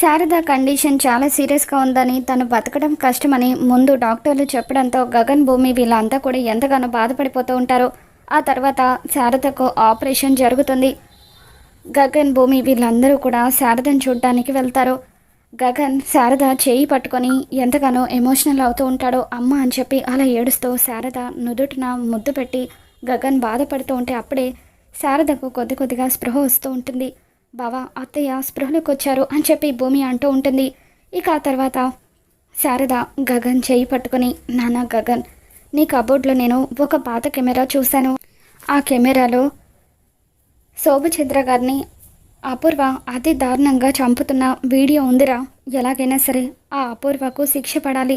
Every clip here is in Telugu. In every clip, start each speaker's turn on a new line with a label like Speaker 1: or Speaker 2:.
Speaker 1: శారద కండిషన్ చాలా సీరియస్గా ఉందని తను బతకడం కష్టమని ముందు డాక్టర్లు చెప్పడంతో గగన్ భూమి వీళ్ళంతా కూడా ఎంతగానో బాధపడిపోతూ ఉంటారు. ఆ తర్వాత శారదకు ఆపరేషన్ జరుగుతుంది. గగన్ భూమి వీళ్ళందరూ కూడా శారదను చూడడానికి వెళ్తారు. గగన్ శారద చేయి పట్టుకొని ఎంతగానో ఎమోషనల్ అవుతూ ఉంటాడు. అమ్మ అని చెప్పి అలా ఏడుస్తూ శారద నుదుటిన ముద్దు పెట్టి గగన్ బాధపడుతూ ఉంటే అప్పుడే శారదకు కొద్ది కొద్దిగా స్పృహ వస్తూ ఉంటుంది. బావా అత్తయ్య స్పృహలోకి వచ్చారు అని చెప్పి భూమి అంటూ ఉంటుంది. ఇక ఆ తర్వాత శారద గగన్ చేయి పట్టుకొని నానా గగన్ నీ కబోర్డ్లో నేను ఒక పాత కెమెరా చూశాను. ఆ కెమెరాలో శోభచంద్ర గారిని అపూర్వ అతి దారుణంగా చంపుతున్న వీడియో ఉందిరా. ఎలాగైనా సరే ఆ అపూర్వకు శిక్ష పడాలి.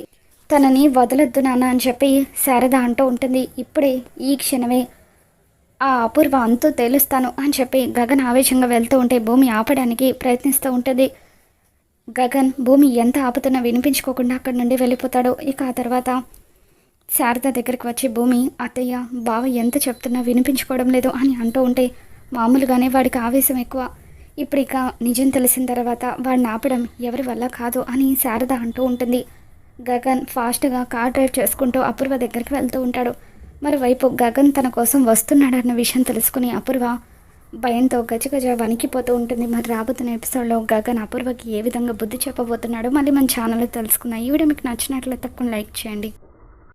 Speaker 1: తనని వదలొద్దు నాన్న అని చెప్పి శారద అంటూ ఉంటుంది. ఇప్పుడే ఈ క్షణమే ఆ అపూర్వ అంతూ తేలుస్తాను అని చెప్పి గగన్ ఆవేశంగా వెళ్తూ ఉంటే భూమి ఆపడానికి ప్రయత్నిస్తూ ఉంటుంది. గగన్ భూమి ఎంత ఆపుతున్నా వినిపించుకోకుండా అక్కడి నుండి వెళ్ళిపోతాడు. ఇక ఆ తర్వాత శారద దగ్గరికి వచ్చి భూమి అత్తయ్య బావ ఎంత చెప్తున్నా వినిపించుకోవడం లేదు అని అంటూ ఉంటే మామూలుగానే వాడికి ఆవేశం ఎక్కువ. ఇప్పుడు ఇక నిజం తెలిసిన తర్వాత వాడిని ఆపడం ఎవరి వల్ల కాదు అని శారద అంటూ ఉంటుంది. గగన్ ఫాస్ట్గా కార్ డ్రైవ్ చేసుకుంటూ అపూర్వ దగ్గరికి వెళ్తూ ఉంటాడు. మరోవైపు గగన్ తన కోసం వస్తున్నాడన్న విషయం తెలుసుకుని అపూర్వ భయంతో గజగజ వణికిపోతూ ఉంటుంది. మరి రాబోతున్న ఎపిసోడ్లో గగన్ అపూర్వకి ఏ విధంగా బుద్ధి చెప్పబోతున్నాడో మళ్ళీ మన ఛానల్లో తెలుసుకుందాం. ఈ వీడియో మీకు నచ్చినట్లయితే తప్పకుండా లైక్ చేయండి.